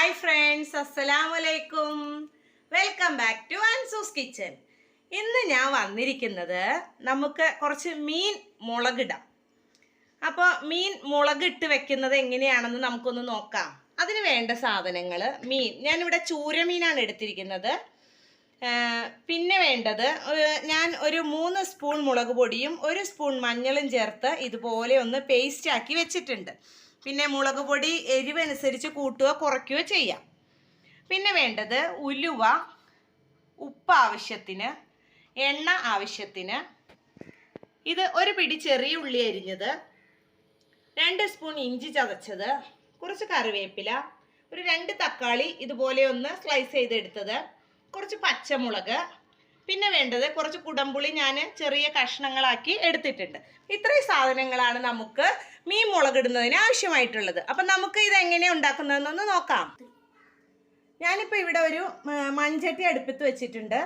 Hi friends അസ്സലാമു അലൈക്കും welcome back to Ansu's kitchen. ഇന്ന് ഞാൻ വന്നിരിക്കുന്നത് നമുക്ക് കുറച്ച് മീൻ മുളകിടാം അപ്പോൾ മീൻ മുളകിട്ട് വെക്കുന്നത് എങ്ങനെയാണെന്ന് നമുക്കൊന്ന് നോക്കാം. അതിന് വേണ്ട സാധനങ്ങൾ മീൻ. ഞാനിവിടെ ചൂരമീനാണ് എടുത്തിരിക്കുന്നത്. പിന്നെ വേണ്ടത് ഞാൻ ഒരു മൂന്ന് സ്പൂൺ മുളക് പൊടിയും ഒരു സ്പൂൺ മഞ്ഞളും ചേർത്ത് ഇതുപോലെ ഒന്ന് പേസ്റ്റാക്കി വെച്ചിട്ടുണ്ട്. പിന്നെ മുളക് പൊടി എരിവനുസരിച്ച് കൂട്ടുകയോ കുറയ്ക്കുകയോ ചെയ്യാം. പിന്നെ വേണ്ടത് ഉലുവ ഉപ്പ് ആവശ്യത്തിന് എണ്ണ ആവശ്യത്തിന്. ഇത് ഒരു പിടി ചെറിയ ഉള്ളി അരിഞ്ഞത് രണ്ട് സ്പൂൺ ഇഞ്ചി ചതച്ചത് കുറച്ച് കറിവേപ്പില ഒരു രണ്ട് തക്കാളി ഇതുപോലെ ഒന്ന് സ്ലൈസ് ചെയ്തെടുത്തത് കുറച്ച് പച്ചമുളക് പിന്നെ വേണ്ടത് കുറച്ച് കുടംപുളി ഞാൻ ചെറിയ കഷ്ണങ്ങളാക്കി എടുത്തിട്ടുണ്ട്. ഇത്രയും സാധനങ്ങളാണ് നമുക്ക് മീൻ മുളകിടുന്നതിന് ആവശ്യമായിട്ടുള്ളത്. അപ്പം നമുക്ക് ഇത് എങ്ങനെയാണ് ഉണ്ടാക്കുന്നതെന്നൊന്ന് നോക്കാം. ഞാനിപ്പോൾ ഇവിടെ ഒരു മൺചട്ടി അടുപ്പത്ത് വെച്ചിട്ടുണ്ട്.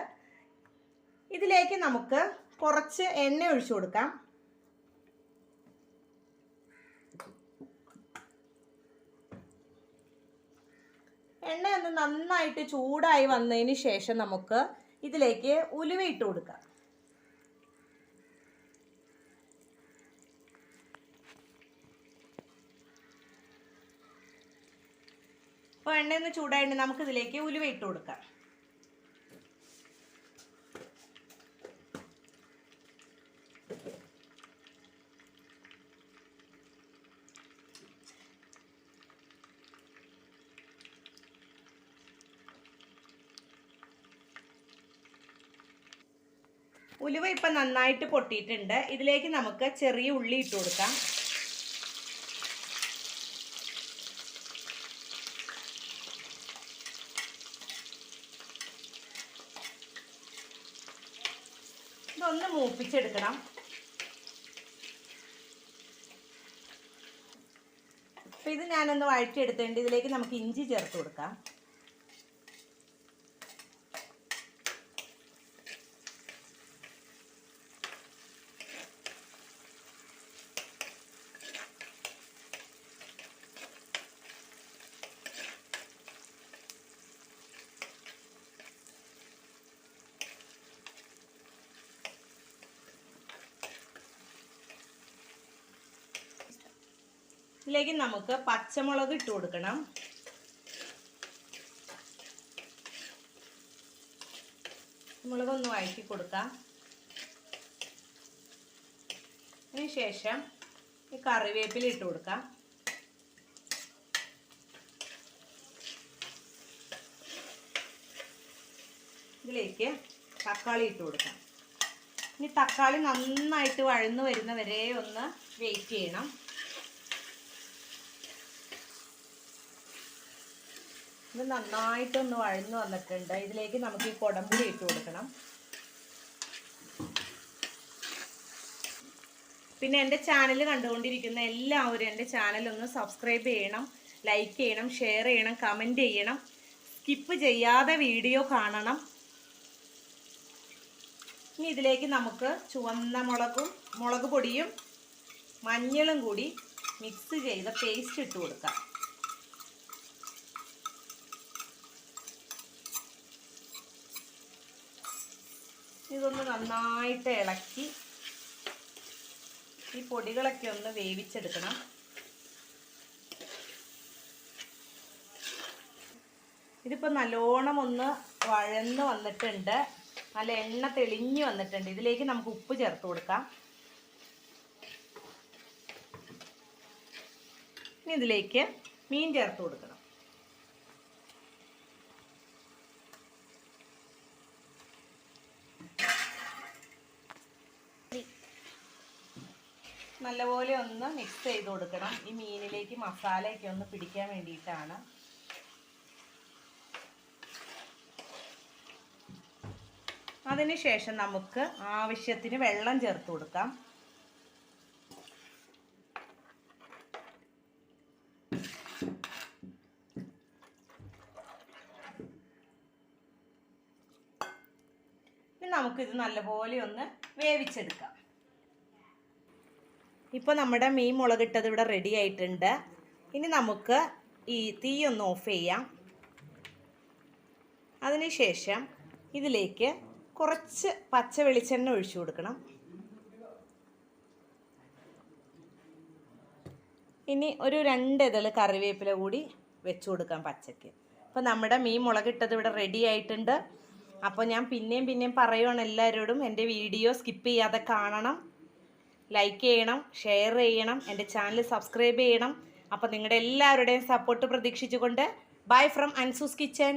ഇതിലേക്ക് നമുക്ക് കുറച്ച് എണ്ണ ഒഴിച്ചു കൊടുക്കാം. എണ്ണ ഒന്ന് നന്നായിട്ട് ചൂടായി വന്നതിന് ശേഷം നമുക്ക് ഇതിലേക്ക് ഉലുവ ഇട്ട് കൊടുക്കാം. എണ്ണ ഒന്ന് ചൂടായിട്ട് നമുക്ക് ഇതിലേക്ക് ഉലുവ ഇട്ട് കൊടുക്കാം. ഉലുവ ഇപ്പം നന്നായിട്ട് പൊട്ടിയിട്ടുണ്ട്. ഇതിലേക്ക് നമുക്ക് ചെറിയ ഉള്ളി ഇട്ട് കൊടുക്കാം. ഇതൊന്ന് മൂപ്പിച്ചെടുക്കണം. അപ്പം ഇത് ഞാനൊന്ന് വഴറ്റിയെടുത്തിട്ടുണ്ട്. ഇതിലേക്ക് നമുക്ക് ഇഞ്ചി ചേർത്ത് കൊടുക്കാം. ഇതിലേക്ക് നമുക്ക് പച്ചമുളക് ഇട്ട് കൊടുക്കണം. മുളക് ഒന്ന് വഴറ്റി കൊടുക്കാം. അതിന് ശേഷം ഈ കറിവേപ്പില ഇട്ട് കൊടുക്കാം. ഇതിലേക്ക് തക്കാളി ഇട്ട് കൊടുക്കാം. ഇനി തക്കാളി നന്നായിട്ട് വഴന്നു വരുന്ന വരെ ഒന്ന് വെയിറ്റ് ചെയ്യണം. ഇത് നന്നായിട്ടൊന്ന് വഴന്നു വന്നിട്ടുണ്ട്. ഇതിലേക്ക് നമുക്ക് ഈ കുടമ്പുളി ഇട്ട് കൊടുക്കണം. പിന്നെ എന്റെ ചാനൽ കണ്ടുകൊണ്ടിരിക്കുന്ന എല്ലാവരും എന്റെ ചാനൽ ഒന്ന് സബ്സ്ക്രൈബ് ചെയ്യണം ലൈക്ക് ചെയ്യണം ഷെയർ ചെയ്യണം കമന്റ് ചെയ്യണം. സ്കിപ്പ് ചെയ്യാതെ വീഡിയോ കാണണം. ഇനി ഇതിലേക്ക് നമുക്ക് ചുവന്ന മുളകും മുളക് പൊടിയും മഞ്ഞളും കൂടി മിക്സ് ചെയ്ത പേസ്റ്റ് ഇട്ട് കൊടുക്കാം. ഇതൊന്ന് നന്നായിട്ട് ഇളക്കി ഈ പൊടികളൊക്കെ ഒന്ന് വേവിച്ചെടുക്കണം. ഇതിപ്പോൾ നല്ലോണം ഒന്ന് വഴന്ന് വന്നിട്ടുണ്ട്. നല്ല എണ്ണ തെളിഞ്ഞ് വന്നിട്ടുണ്ട്. ഇതിലേക്ക് നമുക്ക് ഉപ്പ് ചേർത്ത് കൊടുക്കാം. ഇനി ഇതിലേക്ക് മീൻ ചേർത്ത് കൊടുക്കണം. നല്ലപോലെ ഒന്ന് മിക്സ് ചെയ്ത് കൊടുക്കണം. ഈ മീനിലേക്ക് മസാലയൊക്കെ ഒന്ന് പിടിക്കാൻ വേണ്ടിയിട്ടാണ്. അതിനുശേഷം നമുക്ക് ആവശ്യത്തിന് വെള്ളം ചേർത്ത് കൊടുക്കാം. നമുക്കിത് നല്ലപോലെ ഒന്ന് വേവിച്ചെടുക്കാം. ഇപ്പോൾ നമ്മുടെ മീൻ മുളകിട്ടത് ഇവിടെ റെഡി ആയിട്ടുണ്ട്. ഇനി നമുക്ക് ഈ തീ ഒന്ന് ഓഫ് ചെയ്യാം. അതിനുശേഷം ഇതിലേക്ക് കുറച്ച് പച്ച വെളിച്ചെണ്ണ ഒഴിച്ചു കൊടുക്കണം. ഇനി ഒരു രണ്ട് ഇതൾ കറിവേപ്പില കൂടി വെച്ചു കൊടുക്കാം പച്ചയ്ക്ക് അപ്പോൾ നമ്മുടെ മീൻ മുളകിട്ടത് ഇവിടെ റെഡി ആയിട്ടുണ്ട്. അപ്പോൾ ഞാൻ പിന്നെയും പിന്നെയും പറയുവാണ് എല്ലാവരോടും. എന്റെ വീഡിയോ സ്കിപ്പ് ചെയ്യാതെ കാണണം. ലൈക്ക് ചെയ്യണം ഷെയർ ചെയ്യണം എന്റെ ചാനൽ സബ്സ്ക്രൈബ് ചെയ്യണം. അപ്പോൾ നിങ്ങളുടെ എല്ലാവരുടെയും സപ്പോർട്ട് പ്രതീക്ഷിച്ചുകൊണ്ട് ബൈ ഫ്രം അൻസൂസ് കിച്ചൻ